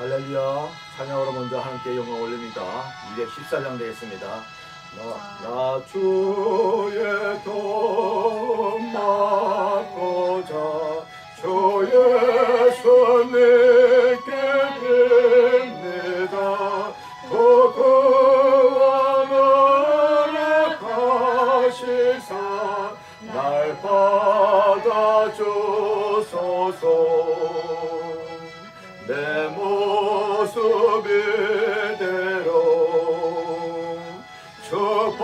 할렐루야. 찬양으로 먼저 함께 영광 올립니다. 214장 되겠습니다. 나, 나 주의 도움 맡고자 주 예수 님께 빕니다. 그와 나락하시사 날 받아주소서. 내모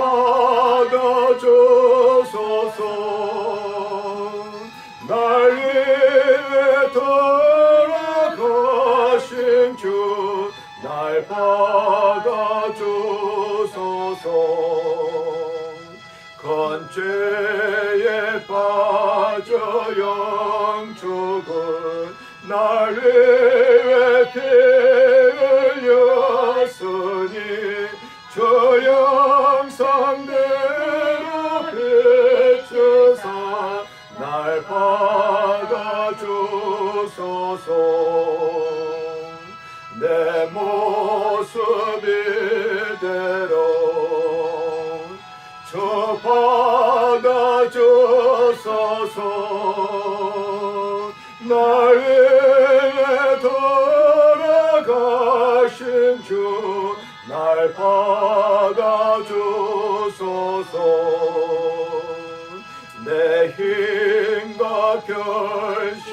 받아주소서. 날 위해 돌아가신 주 날 받아주소서. 건죄에 빠져 영축은 날 위해 받아주소서. 내 모습 이대로 저 받아주소서. 날 위해 돌아가신 주 날 받아주소서. 내 힘과 결심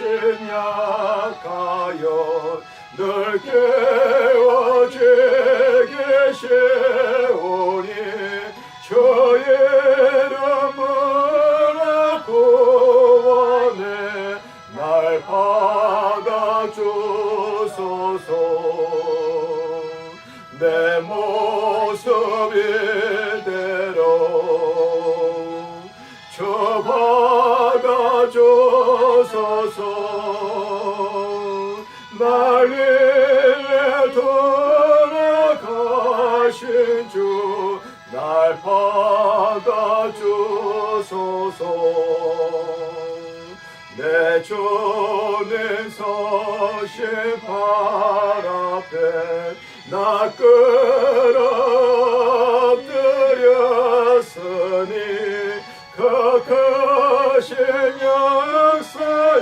약하여 늘 깨워지게 세우니 저 이름을 구원해 날 받아주소서. 내 모습 이 받아주소서. 내 주님 서신 발 앞에 나 끌어들였으니 그 크신 역사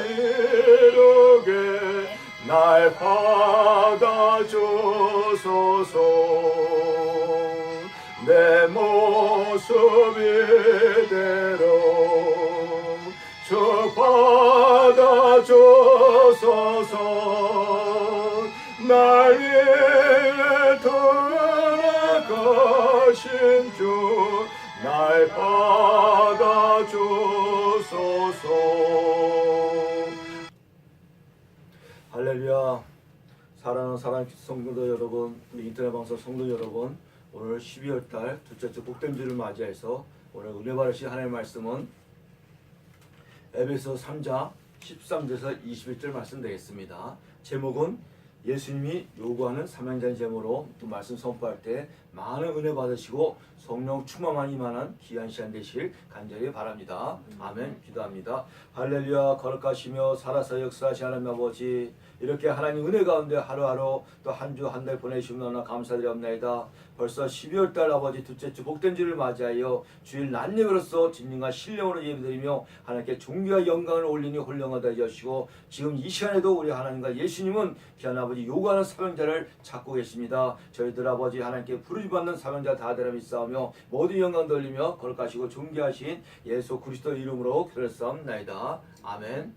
이루게 날 받아주소서. 내 모습 이대로 저 받아주소서. 날 위해 돌아가신 주 날 받아주소서. 할렐루야. 사랑하는 사랑 성도들 여러분 우리 인터넷 방송 성도 여러분 오늘 12월 달 둘째 주 복된 주를 맞이해서 오늘 은혜 받으실 하나님의 말씀은 에베소 3장 13절에서 21절 말씀 되겠습니다. 제목은 예수님이 요구하는 사명자의 제목으로 또 말씀 선포할 때 많은 은혜 받으시고 성령 충만한 이만한 귀한 시간 되실 간절히 바랍니다. 아멘 기도합니다. 할렐루야 거룩하시며 살아서 역사하시 하나님 아버지 이렇게 하나님 은혜 가운데 하루하루 또 한 주 한 달 보내주시면 감사드리옵나이다. 벌써 12월 달 아버지 둘째 주 복된 주를 맞이하여 주일 낮 예배로서 진정과 신령으로 예배드리며 하나님께 존귀와 영광을 올리니 홀령하다 하시고 지금 이 시간에도 우리 하나님과 예수님은 귀한 아버지 요구하는 사명자를 찾고 계십니다. 저희들 아버지 하나님께 부르 짖받는 사명자 다되라 믿사오며 모든 영광 돌리며 거룩하시고 존귀하신 예수 그리스도 이름으로 기도했사옵나이다. 아멘.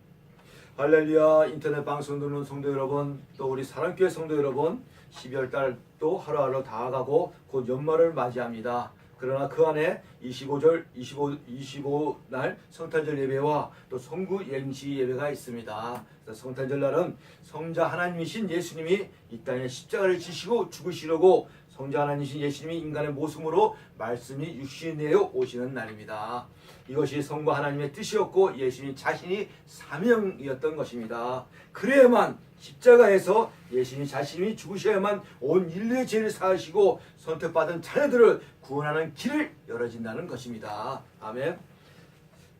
할렐루야 인터넷 방송 듣는 성도 여러분 또 우리 사랑교회 성도 여러분 12월 달 또 하루하루 다가가고 곧 연말을 맞이합니다. 그러나 그 안에 25절 25 25날 성탄절 예배와 또 성구 예행시 예배가 있습니다. 성탄절 날은 성자 하나님이신 예수님이 이 땅에 십자가를 지시고 죽으시려고 성자 하나님이신 예수님이 인간의 모습으로 말씀이 육신이 되어 오시는 날입니다. 이것이 성부 하나님의 뜻이었고 예수님 자신이 사명이었던 것입니다. 그래야만 십자가에서 예수님 자신이 죽으셔야만 온 인류의 죄를 사하시고 선택받은 자녀들을 구원하는 길을 열어진다는 것입니다. 아멘.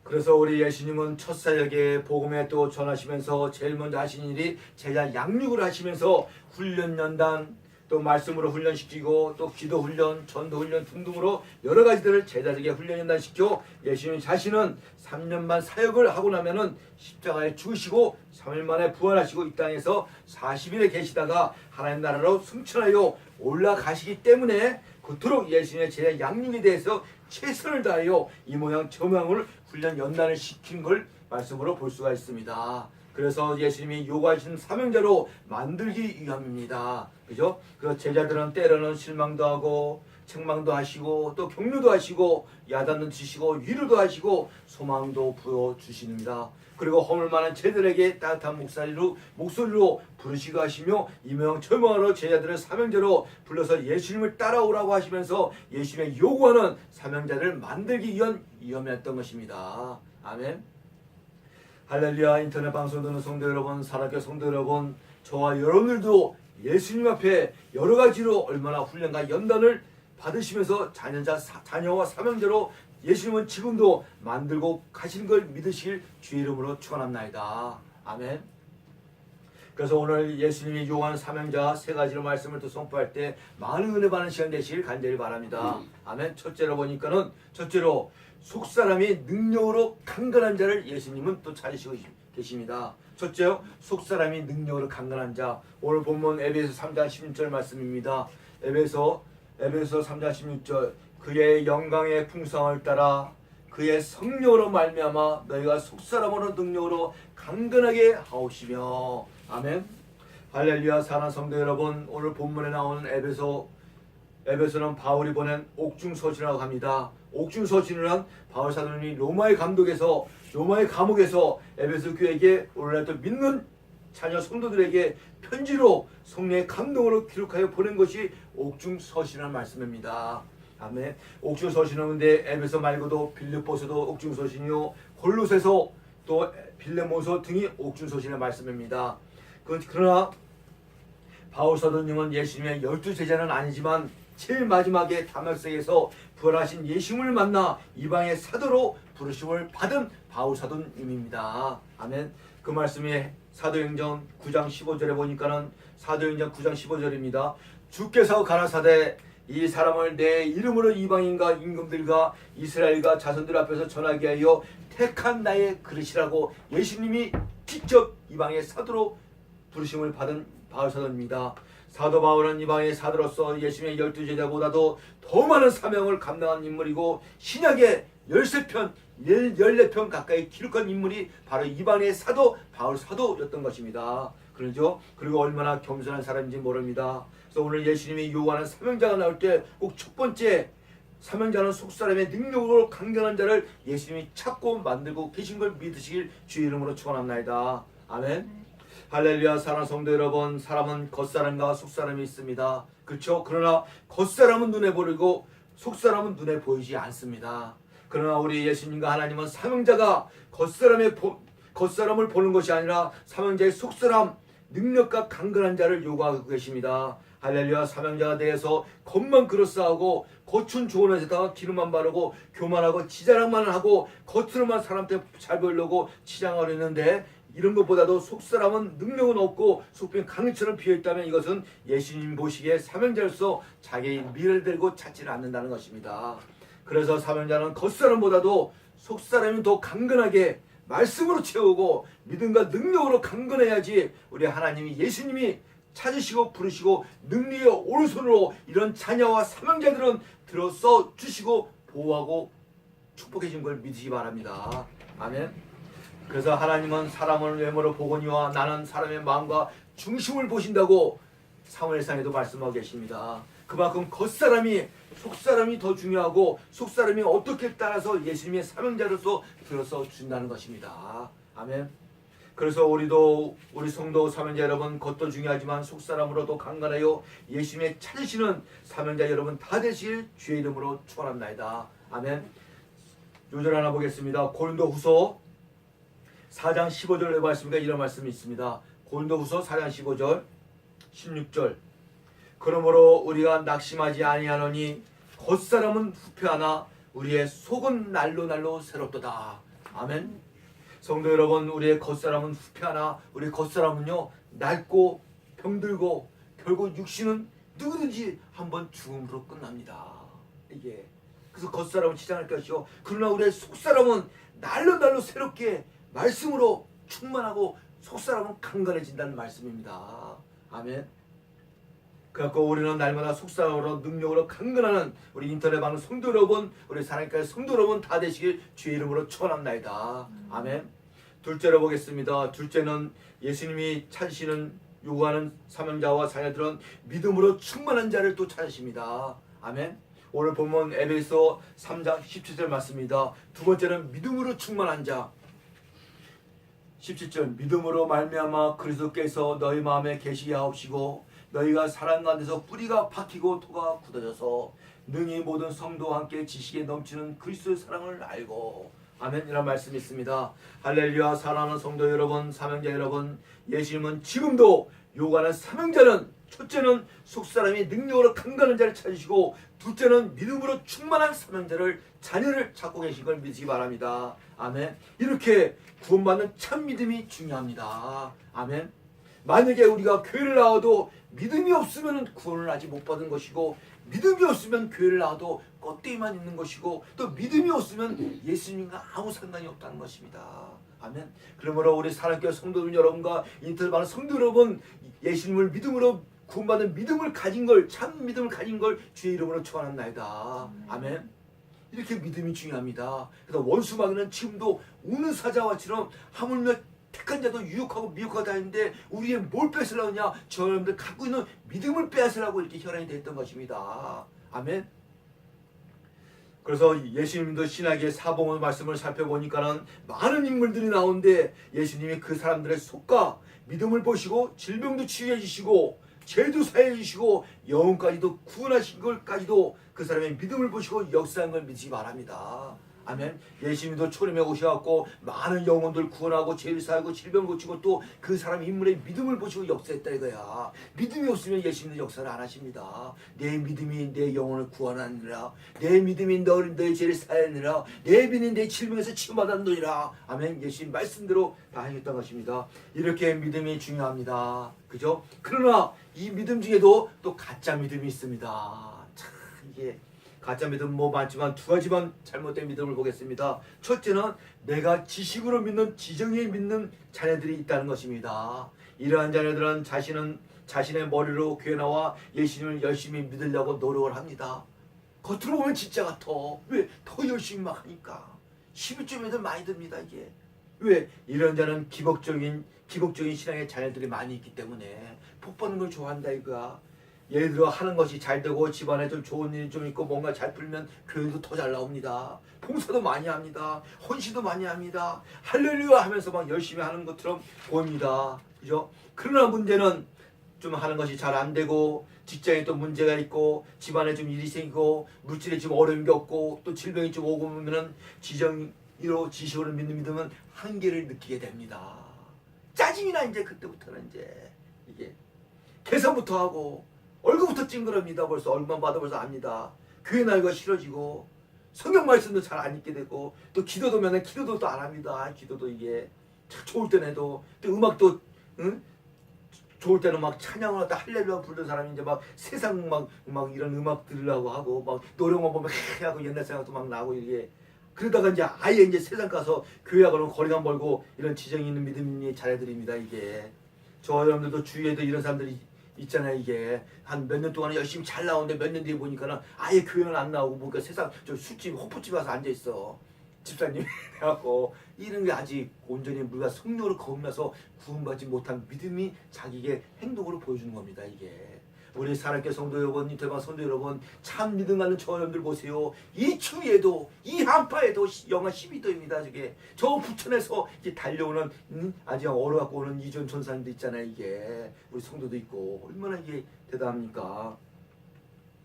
그래서 우리 예수님은 첫 사역에 복음에 또 전하시면서 제일 먼저 하신 일이 제자 양육을 하시면서 훈련 연단 또 말씀으로 훈련시키고 또 기도 훈련, 전도 훈련 등등으로 여러 가지들을 제자들에게 훈련 연단 시켜 예수님 자신은 3년만 사역을 하고 나면은 십자가에 죽으시고 3일 만에 부활하시고 이 땅에서 40일에 계시다가 하나님 나라로 승천하여 올라가시기 때문에 그토록 예수님의 제자 양육에 대해서 최선을 다하여 이 모양 저 모양을 훈련 연단을 시킨 걸 말씀으로 볼 수가 있습니다. 그래서 예수님이 요구하신 사명자로 만들기 위함입니다. 그죠? 그 제자들은 때로는 실망도 하고 책망도 하시고 또 격려도 하시고 야단도 치시고 위로도 하시고 소망도 부어 주십니다. 그리고 허물 많은 제들에게 따뜻한 목소리로 목소리로 부르시고 하시며 이명 철망으로 제자들을 사명자로 불러서 예수님을 따라오라고 하시면서 예수님의 요구하는 사명자를 만들기 위한 위험이었던 것입니다. 아멘. 할렐루야 인터넷 방송 듣는 성도 여러분, 사랑교 성도 여러분, 저와 여러분들도 예수님 앞에 여러 가지로 얼마나 훈련과 연단을 받으시면서 자녀자 사- 자녀와 사명자로 예수님은 지금도 만들고 가시는 걸 믿으실 주의 이름으로 축원합나이다. 아멘. 그래서 오늘 예수님이 요구하는 사명자 세 가지로 말씀을 또 선포할 때 많은 은혜 받는 시간 되시길 간절히 바랍니다. 아멘. 첫째로 보니까는 첫째로 속 사람이 능력으로 강건한 자를 예수님은 또 찾으시고 계십니다. 첫째요, 속 사람이 능력으로 강건한 자. 오늘 본문 에베소 3장 16절 말씀입니다. 에베소 에베소 3장 16절 그의 영광의 풍성을 따라 그의 성령으로 말미암아 너희가 속 사람으로 능력으로 강건하게 하옵시며 아멘. 할렐루야 사랑 성도 여러분 오늘 본문에 나오는 에베소 에베소는 바울이 보낸 옥중 서신이라고 합니다. 옥중서신이란 바울 사도님이 로마의 감독에서 로마의 감옥에서 에베소 교회에게 오늘날 또 믿는 자녀 성도들에게 편지로 성령의 감동으로 기록하여 보낸 것이 옥중서신이라는 말씀입니다. 아멘. 옥중서신은 근데 에베소 말고도 빌립보서도 옥중서신이요 골로새서 또 빌레몬서 등이 옥중서신의 말씀입니다. 그- 그러나 바울 사도님은 예수님의 열두 제자는 아니지만 제일 마지막에 다말섹에서 부활하신 예수님을 만나 이방의 사도로 부르심을 받은 바울 사도님입니다. 아멘. 그 말씀이 사도행전 9장 15절에 보니까는 사도행전 9장 15절입니다. 주께서 가라사대 이 사람을 내 이름으로 이방인과 임금들과 이스라엘과 자손들 앞에서 전하게 하여 택한 나의 그릇이라고 예수님이 직접 이방의 사도로 부르심을 받은 바울 사도입니다. 사도 바울은 이방의 사도로서 예수님의 열두 제자보다도 더 많은 사명을 감당한 인물이고 신약의 13편, 14편 가까이 기록한 인물이 바로 이방의 사도 바울 사도였던 것입니다. 그러죠? 그리고 얼마나 겸손한 사람인지 모릅니다. 그래서 오늘 예수님이 요구하는 사명자가 나올 때 꼭 첫 번째 사명자는 속사람의 능력으로 강건한 자를 예수님이 찾고 만들고 계신 걸 믿으시길 주의 이름으로 축원합나이다. 아멘. 할렐루야 사랑 성도 여러분. 사람은 겉사람과 속사람이 있습니다. 그렇죠? 그러나 겉사람은 눈에 보이고 속사람은 눈에 보이지 않습니다. 그러나 우리 예수님과 하나님은 사명자가 겉사람의 보, 겉사람을 보는 것이 아니라 사명자의 속사람 능력과 강건한 자를 요구하고 계십니다. 할렐루야 사명자가 대해서 겉만 그럴싸하고 좋은 옷에다가 기름만 바르고 교만하고 지자랑만 하고 겉으로만 사람한테 잘 보이려고 치장하려 했는데 이런 것보다도 속사람은 능력은 없고 속빈 강처럼 비어있다면 이것은 예수님 보시기에 사명자로서 자기의 미를 들고 찾지는 않는다는 것입니다. 그래서 사명자는 겉사람보다도 속사람이 더 강건하게 말씀으로 채우고 믿음과 능력으로 강건해야지 우리 하나님이 예수님이 찾으시고 부르시고 능력의 오른손으로 이런 자녀와 사명자들은 들어서 주시고 보호하고 축복해 준 걸 믿으시기 바랍니다. 아멘. 그래서 하나님은 사람을 외모로 보거니와 나는 사람의 마음과 중심을 보신다고 사무엘상에도 말씀하고 계십니다. 그만큼 겉사람이 속사람이 더 중요하고 속사람이 어떻게 따라서 예수님의 사명자로서 들어서 준다는 것입니다. 아멘. 그래서 우리도 우리 성도 사명자 여러분 겉도 중요하지만 속사람으로도 강건하여 예수님의 찾으시는 사명자 여러분 다 되실 주의 이름으로 축원합니다. 아멘. 요절 하나 보겠습니다. 고린도 후서 4장 15절의 말씀과 이런 말씀이 있습니다. 고린도후서 4장 15절, 16절. 그러므로 우리가 낙심하지 아니하노니 겉사람은 후패하나 우리의 속은 날로 날로 새롭도다. 아멘. 성도 여러분, 우리의 겉사람은 후패하나 우리 겉사람은요 낡고 병들고 결국 육신은 누구든지 한번 죽음으로 끝납니다. 이게 그래서 겉사람은 치장할 것이요. 그러나 우리의 속사람은 날로 날로 새롭게 말씀으로 충만하고 속사람은 강건해진다는 말씀입니다. 아멘. 그래갖고 우리는 날마다 속사람으로 능력으로 강건하는 우리 인터넷 방송 성도 여러분, 우리 사랑까지 성도 여러분 다 되시길 주의 이름으로 축원합니다. 아멘. 둘째로 보겠습니다. 둘째는 예수님이 찾으시는 요구하는 사명자와 자녀들은 믿음으로 충만한 자를 또 찾으십니다. 아멘. 오늘 본문 에베소 3장 17절 말씀입니다. 두 번째는 믿음으로 충만한 자. 17절 믿음으로 말미암아 그리스도께서 너희 마음에 계시게 하옵시고 너희가 사랑 가운데서 뿌리가 박히고 토가 굳어져서 능히 모든 성도와 함께 지식에 넘치는 그리스도의 사랑을 알고. 아멘. 이란 말씀이 있습니다. 할렐루야. 사랑하는 성도 여러분 사명자 여러분 예수님은 지금도 요구하는 사명자는 첫째는 속사람이 능력으로 강건한 자를 찾으시고 둘째는 믿음으로 충만한 사명자를 자녀를 찾고 계신 걸 믿으시기 바랍니다. 아멘. 이렇게 구원받는 참 믿음이 중요합니다. 아멘. 만약에 우리가 교회를 나와도 믿음이 없으면 구원을 아직 못 받은 것이고 믿음이 없으면 교회를 나와도 껍데기만 있는 것이고 또 믿음이 없으면 예수님과 아무 상관이 없다는 것입니다. 아멘. 그러므로 우리 사랑교회 성도 여러분과 인터넷 많은 성도 여러분 예수님을 믿음으로 구원받은 믿음을 가진 걸 참 믿음을 가진 걸 주의 이름으로 축원합니다. 아멘. 이렇게 믿음이 중요합니다. 그래서 원수 마귀는 지금도 우는 사자와처럼 하물며 택한 자도 유혹하고 미혹하다 했는데 우리의 뭘 뺏으려느냐 저 여러분들 갖고 있는 믿음을 빼앗으라고 이렇게 혈안이 됐던 것입니다. 아멘. 그래서 예수님도 신학의 사봉의 말씀을 살펴보니까는 많은 인물들이 나오는데 예수님이 그 사람들의 속과 믿음을 보시고 질병도 치유해 주시고 죄도 사해 주시고 영혼까지도 구원하신 걸까지도 그 사람의 믿음을 보시고 역사한 걸 믿지 바랍니다. 아멘. 예수님도 초림에 오셔갖고 많은 영혼들 구원하고 죄를 사하고 질병 고치고 또 그 사람 인물의 믿음을 보시고 역사했다 이거야. 믿음이 없으면 예수님은 역사를 안 하십니다. 내 믿음이 내 영혼을 구원하느라, 내 믿음이 너를 너의 죄를 사하느라, 내 믿음이 내 질병에서 치유받았느니라. 아멘. 예수님 말씀대로 다 하셨던 것입니다. 이렇게 믿음이 중요합니다. 그죠? 그러나 이 믿음 중에도 또 가짜 믿음이 있습니다. 참 이게 가짜 믿음 뭐 많지만 두 가지만 잘못된 믿음을 보겠습니다. 첫째는 내가 지식으로 믿는 지정에 믿는 자녀들이 있다는 것입니다. 이러한 자녀들은 자신은 자신의 머리로 교회 나와 예수님을 열심히 믿으려고 노력을 합니다. 겉으로 보면 진짜 같아. 왜? 더 열심히 막 하니까. 11점에도 많이 듭니다, 이게. 왜? 이런 자는 기복적인, 기복적인 신앙의 자녀들이 많이 있기 때문에 복 받는 걸 좋아한다, 이거야. 예를 들어 하는 것이 잘 되고 집안에 좀 좋은 일이 좀 있고 뭔가 잘 풀면 교회도 더 잘 나옵니다. 봉사도 많이 합니다. 헌신도 많이 합니다. 할렐루야 하면서 막 열심히 하는 것처럼 보입니다. 그죠? 그러나 문제는 좀 하는 것이 잘 안 되고 직장에 또 문제가 있고 집안에 좀 일이 생기고 물질에 좀 어려움이 없고 또 질병이 좀 오고 보면은 지정이로 지식으로 믿는 믿음은 한계를 느끼게 됩니다. 짜증이 나 이제 그때부터는 이제 이게 개선부터 하고 얼굴부터 찡그럽니다. 벌써 얼굴만 봐도 벌써 압니다. 교회 나이가 싫어지고 성경 말씀도 잘 안 읽게 되고 또 기도도 면은 기도도 또 안 합니다. 기도도 이게 참 좋을 때는 해도 또 음악도 응? 좋을 때는 막 찬양을 하다 할렐루야 부르는 사람이 이제 막 세상 막, 막 이런 음악 들으려고 하고 막 노래만 보면 헤 하고 옛날 생각도 막 나고 이게 그러다가 이제 아예 이제 세상 가서 교회하고는 거리가 멀고 이런 지정이 있는 믿음이 자녀들입니다 이게. 저 여러분들도 주위에도 이런 사람들이 있잖아요 이게. 한 몇 년 동안 열심히 잘 나오는데 몇 년 뒤에 보니까는 아예 교회는 안 나오고 보니까 세상 저 술집 호프집 와서 앉아 있어. 집사님 해갖고. 이런 게 아직 온전히 우리가 성령으로 거듭나서 구원받지 못한 믿음이 자기의 행동으로 보여주는 겁니다 이게 우리 사랑의 성도 여러분, 이태방 성도 여러분, 참 믿음 가는 저 여러분들 보세요. 이 추위에도, 이 한파에도 시- 영하 12도입니다. 저게 저 부천에서 이제 달려오는 음, 아직 얼어갖고 오는 이전 전사님도 있잖아요. 이게 우리 성도도 있고 얼마나 이게 대단합니까?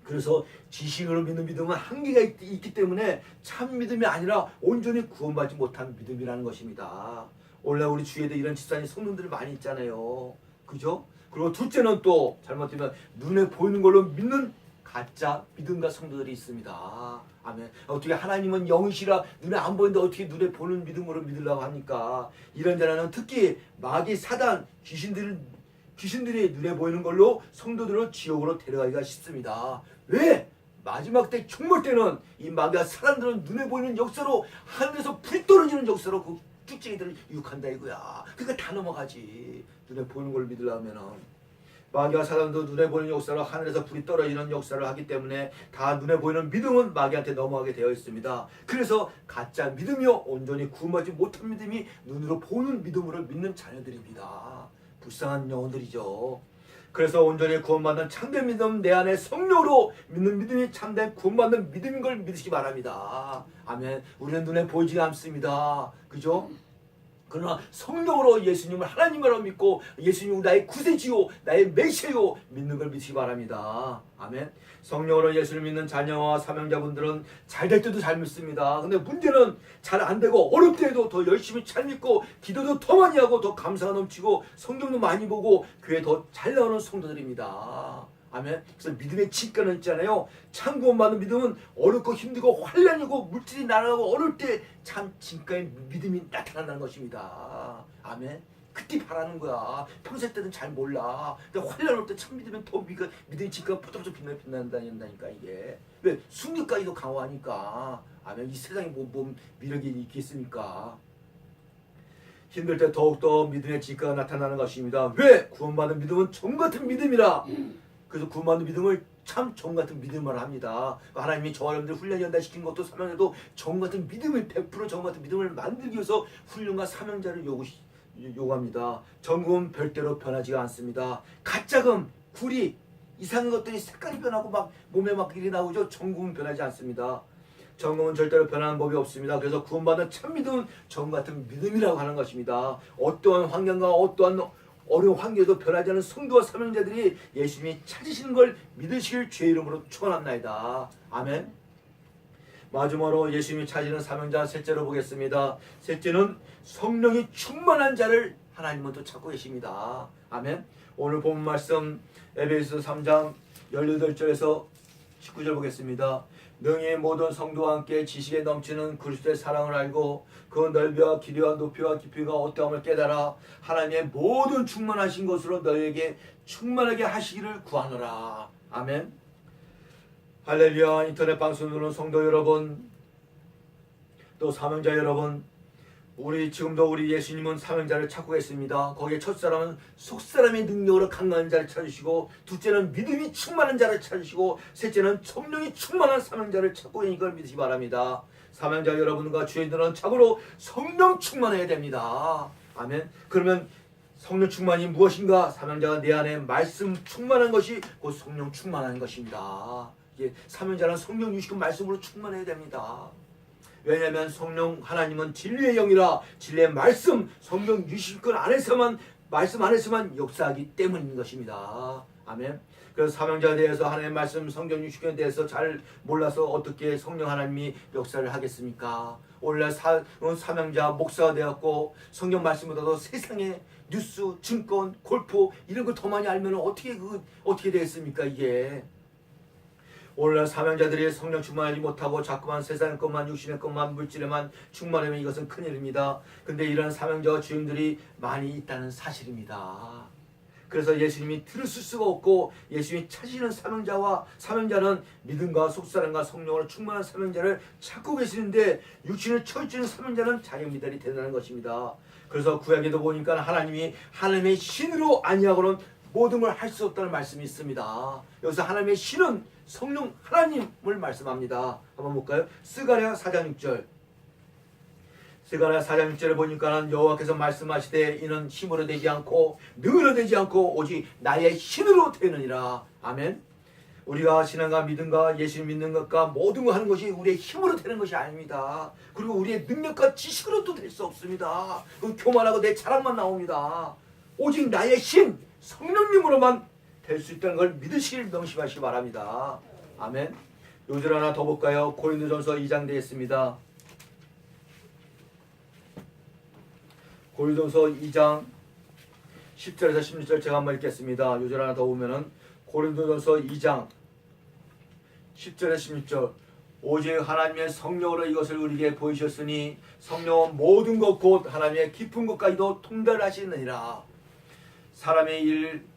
그래서 지식으로 믿는 믿음은 한계가 있, 있기 때문에 참 믿음이 아니라 온전히 구원받지 못한 믿음이라는 것입니다. 원래 우리 주위에도 이런 집사님 성도들이 많이 있잖아요. 그죠? 그리고 둘째는 또 잘못되면 눈에 보이는 걸로 믿는 가짜 믿음과 성도들이 있습니다. 아멘. 어떻게 하나님은 영이시라 눈에 안 보이는데 어떻게 눈에 보는 믿음으로 믿으려고 합니까? 이런 자는 특히 마귀 사단 귀신들 귀신들이 눈에 보이는 걸로 성도들을 지옥으로 데려가기가 쉽습니다. 왜? 마지막 때 총몰 때는 이 마귀와 사람들은 눈에 보이는 역사로 하늘에서 불이 떨어지는 역사로 그 쭉쟁이들을 유혹한다 이거야. 그러니까 다 넘어가지. 눈에 보이는 걸 믿으려면은. 마귀와 사람도 눈에 보이는 역사로 하늘에서 불이 떨어지는 역사를 하기 때문에 다 눈에 보이는 믿음은 마귀한테 넘어가게 되어 있습니다. 그래서 가짜 믿음이요 온전히 구원받지 못한 믿음이 눈으로 보는 믿음으로 믿는 자녀들입니다. 불쌍한 영혼들이죠. 그래서 온전히 구원받는 참된 믿음 내 안에 성령으로 믿는 믿음이 참된 구원받는 믿음인 걸 믿으시기 바랍니다. 아멘. 우리는 눈에 보이지 않습니다. 그죠? 그러나 성령으로 예수님을 하나님으로 믿고 예수님을 나의 구세주요 나의 메시아요 믿는 걸 믿으시기 바랍니다. 아멘. 성령으로 예수를 믿는 자녀와 사명자분들은 잘 될 때도 잘 믿습니다. 근데 문제는 잘 안 되고 어렵 때에도 더 열심히 잘 믿고 기도도 더 많이 하고 더 감사가 넘치고 성경도 많이 보고 교회 더 잘 나오는 성도들입니다. 아멘. 그래서 믿음의 직관은 있잖아요. 참 구원받는 믿음은 어렵고 힘들고 환란이고 물질이 날아가고 어려울 때 참 진가의 믿음이 나타난다는 것입니다. 아멘. 그때 바라는 거야. 평소 때는 잘 몰라. 근데 환란 올 때 참 믿으면 더 미가, 믿음의 직관가 포토포토 빛나 빛난다니까 이게. 왜? 순교까지도 강화하니까. 아멘. 이 세상에 뭐, 뭐 미력이 있겠습니까? 힘들 때 더욱더 믿음의 직가가 나타나는 것입니다. 왜? 구원받은 믿음은 정 같은 믿음이라. 그래서 구원받는 믿음을 참 정 같은 믿음을 합니다. 하나님이 저와 여러분들 훈련 연단시킨 것도 사명에도 정 같은 믿음을 100%정 같은 믿음을 만들기 위해서 훈련과 사명자를 요구, 요구합니다. 정금은 별대로 변하지가 않습니다. 가짜금, 구리, 이상한 것들이 색깔이 변하고 막 몸에 막 일이 나오죠. 정금은 변하지 않습니다. 정금은 절대로 변하는 법이 없습니다. 그래서 구원받은 참 믿음은 정 같은 믿음이라고 하는 것입니다. 어떠한 환경과 어떠한 어려운 환경에도 변하지 않은 성도와 사명자들이 예수님이 찾으시는 걸 믿으실 주의 이름으로 축원합나이다. 아멘. 마지막으로 예수님이 찾으는 사명자 셋째로 보겠습니다. 셋째는 성령이 충만한 자를 하나님은 또 찾고 계십니다. 아멘. 오늘 본 말씀 에베소 3장 18절에서 19절 보겠습니다. 능히 모든 성도와 함께 지식에 넘치는 그리스도의 사랑을 알고 그 넓이와 길이와 높이와 깊이가 어떠함을 깨달아 하나님의 모든 충만하신 것으로 너희에게 충만하게 하시기를 구하노라. 아멘. 할렐루야 인터넷 방송 으로는 성도 여러분 또 사명자 여러분 우리 지금도 우리 예수님은 사명자를 찾고 있습니다. 거기에 첫 사람은 속 사람의 능력으로 강한 자를 찾으시고 둘째는 믿음이 충만한 자를 찾으시고 셋째는 성령이 충만한 사명자를 찾고 있는 걸 믿으시 기 바랍니다. 사명자 여러분과 주인들은 참으로 성령 충만해야 됩니다. 아멘. 그러면 성령 충만이 무엇인가? 사명자가 내 안에 말씀 충만한 것이 곧 성령 충만한 것입니다. 이게 사명자는 성령 유식은 말씀으로 충만해야 됩니다. 왜냐하면 성령 하나님은 진리의 영이라 진리의 말씀 성경 유실권 안에서만 말씀 안에서만 역사하기 때문인 것입니다. 아멘. 그래서 사명자에 대해서 하나님의 말씀 성경 유실권에 대해서 잘 몰라서 어떻게 성령 하나님이 역사를 하겠습니까? 오늘날 사, 어, 사명자 목사가 되었고 성경 말씀보다도 세상의 뉴스, 증권, 골프 이런 걸 더 많이 알면 어떻게 그 어떻게 되겠습니까 이게? 오늘날 사명자들이 성령 충만하지 못하고 자꾸만 세상의 것만 육신의 것만 물질에만 충만하면 이것은 큰일입니다. 근데 이런 사명자와 주인들이 많이 있다는 사실입니다. 그래서 예수님이 들으실 수가 없고 예수님이 찾으시는 사명자와 사명자는 믿음과 속사랑과 성령으로 충만한 사명자를 찾고 계시는데 육신을 쳐주는 사명자는 자기 미달이 된다는 것입니다. 그래서 구약에도 보니까 하나님이 하나님의 신으로 아니하고는 모든 걸 할 수 없다는 말씀이 있습니다. 여기서 하나님의 신은 성령 하나님을 말씀합니다. 한번 볼까요? 스가랴 4장 6절. 스가랴 4장 6절을 보니까는 여호와께서 말씀하시되 이는 힘으로 되지 않고 능으로 되지 않고 오직 나의 신으로 되느니라. 아멘. 우리가 신앙과 믿음과 예수 믿는 것과 모든 거 하는 것이 우리의 힘으로 되는 것이 아닙니다. 그리고 우리의 능력과 지식으로도 될 수 없습니다. 그 교만하고 내 자랑만 나옵니다. 오직 나의 신 성령님으로만 될 수 있다는 걸 믿으시길 명심하시기 바랍니다. 아멘. 요절 하나 더 볼까요? 고린도전서 2장 되겠습니다. 고린도전서 2장 10절에서 16절 제가 한번 읽겠습니다. 요절 하나 더 보면은 고린도전서 2장 10절에 16절 오직 하나님의 성령으로 이것을 우리에게 보이셨으니 성령은 모든 것 곧 하나님의 깊은 것까지도 통달하시느니라 사람의 일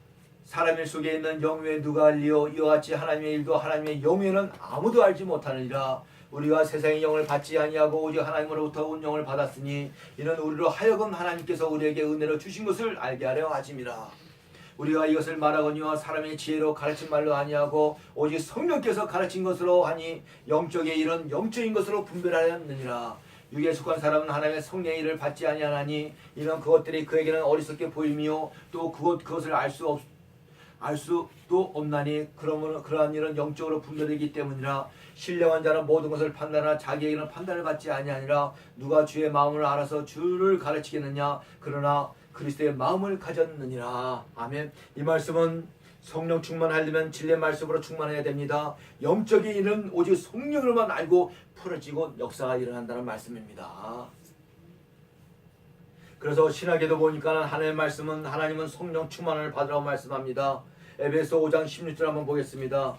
사람의 속에 있는 영외 누가 알리요 이와 같이 하나님의 일도 하나님의 영외는 아무도 알지 못하느니라. 우리가 세상의 영을 받지 아니하고 오직 하나님으로부터 온 영을 받았으니 이는 우리로 하여금 하나님께서 우리에게 은혜로 주신 것을 알게 하려 하심이라. 우리가 이것을 말하거니와 사람의 지혜로 가르친 말로 아니하고 오직 성령께서 가르친 것으로 하니 영적의 일은 영적인 것으로 분별하였느니라. 육에 속한 사람은 하나님의 성령의 일을 받지 아니하나니 이는 그것들이 그에게는 어리석게 보임이요. 또 그것 그것을 알 수 없 알 수도 없나니 그러므로 그러한 일은 영적으로 분별되기 때문이라 신령한 자는 모든 것을 판단하나 자기에게는 판단을 받지 아니하니라. 누가 주의 마음을 알아서 주를 가르치겠느냐? 그러나 그리스도의 마음을 가졌느니라. 아멘. 이 말씀은 성령 충만하려면 진리의 말씀으로 충만해야 됩니다. 영적인 일은 오직 성령으로만 알고 풀어지고 역사가 일어난다는 말씀입니다. 그래서 신학에도 보니까 하나님의 말씀은 하나님은 성령 충만을 받으라고 말씀합니다. 에베소 5장 16절 한번 보겠습니다.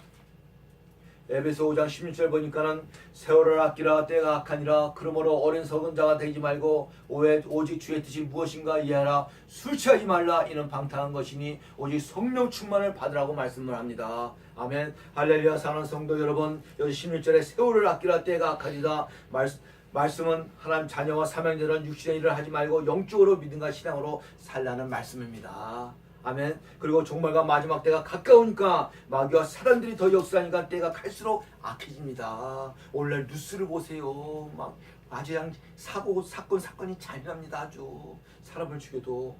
에베소 5장 16절 보니까는 세월을 아끼라 때가 악하니라 그러므로 어린 석은 자가 되지 말고 오해 오직 주의 뜻이 무엇인가 이해하라 술 취하지 말라 이는 방탕한 것이니 오직 성령 충만을 받으라고 말씀을 합니다. 아멘 할렐루야 사랑하는 성도 여러분 여기 16절에 세월을 아끼라 때가 악하니라 말씀 말씀은 하나님 자녀와 사명자는 육신의 일을 하지 말고 영적으로 믿음과 신앙으로 살라는 말씀입니다. 아멘. 그리고 종말과 마지막 때가 가까우니까 마귀와 사단들이 더 역사하니까 때가 갈수록 악해집니다. 오늘날 뉴스를 보세요. 막 아주 그냥 사고 사건 사건이 잔인합니다. 아주 사람을 죽여도.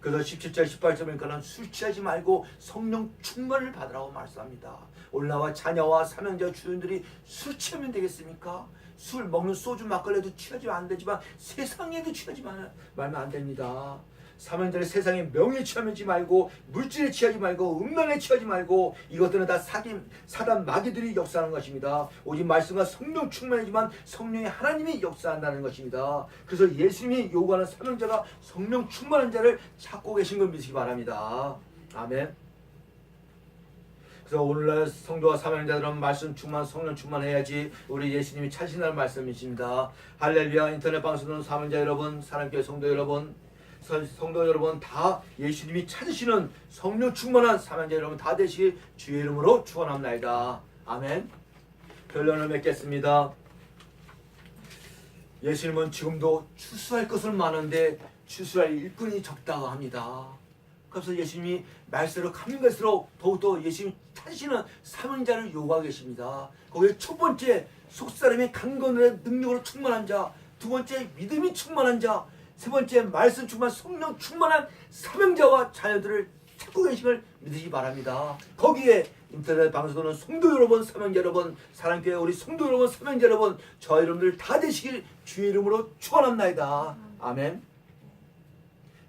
그래서 17절 18절이니까는 술 취하지 말고 성령 충만을 받으라고 말씀합니다. 올라와 자녀와 사명자 주인들이 술 취하면 되겠습니까? 술 먹는 소주 막걸리도 취하지 안 되지만 세상에도 취하지 말- 말면 안 됩니다. 사명자를 세상의 명예에 취하지 말고 물질에 취하지 말고 음란에 취하지 말고 이것들은 다 사기 사단 마귀들이 역사하는 것입니다. 오직 말씀과 성령 충만이지만 성령의 하나님이 역사한다는 것입니다. 그래서 예수님이 요구하는 사명자가 성령 충만한 자를 찾고 계신 걸 믿으시기 바랍니다. 아멘. 그래서 오늘날 성도와 사명자들은 말씀 충만, 성령 충만해야지 우리 예수님이 찾으신다는 말씀이십니다. 할렐루야 인터넷 방송은 사명자 여러분, 사랑교회 성도 여러분, 성- 성도 여러분 다 예수님이 찾으시는 성령 충만한 사명자 여러분 다 되시길 주의 이름으로 축원합니다. 아멘. 결론을 맺겠습니다. 예수님은 지금도 추수할 것은 많은데 추수할 일꾼이 적다고 합니다. 그래서 예수님이 말세로 가면 갈수록 더욱더 예수님 찾으시는 사명자를 요구하고 계십니다. 거기에 첫 번째 속사람의 강건의 능력으로 충만한 자, 두 번째 믿음이 충만한 자, 세 번째 말씀 충만 성령 충만한 사명자와 자녀들을 찾고 계심을 믿으시기 바랍니다. 거기에 인터넷 방송하는 성도 여러분, 사명자 여러분, 사랑교회 우리 성도 여러분, 사명자 여러분, 저 여러분들 다 되시길 주의 이름으로 축원합니다. 아멘.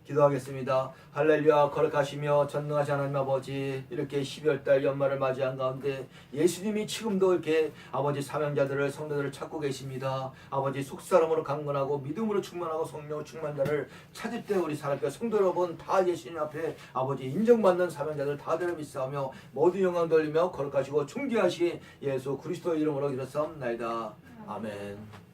기도하겠습니다. 할렐루야 거룩하시며 전능하신 하나님 아버지 이렇게 12월달 연말을 맞이한 가운데 예수님이 지금도 이렇게 아버지 사명자들을 성도들을 찾고 계십니다. 아버지 속사람으로 강건하고 믿음으로 충만하고 성령 충만자를 찾을 때 우리 사랑과 성도 여러분 다 예수님 앞에 아버지 인정받는 사명자들 다들 믿사오며 모든 영광 돌리며 거룩하시고 존귀하신 예수 그리스도 이름으로 일어섰나이다. 아멘.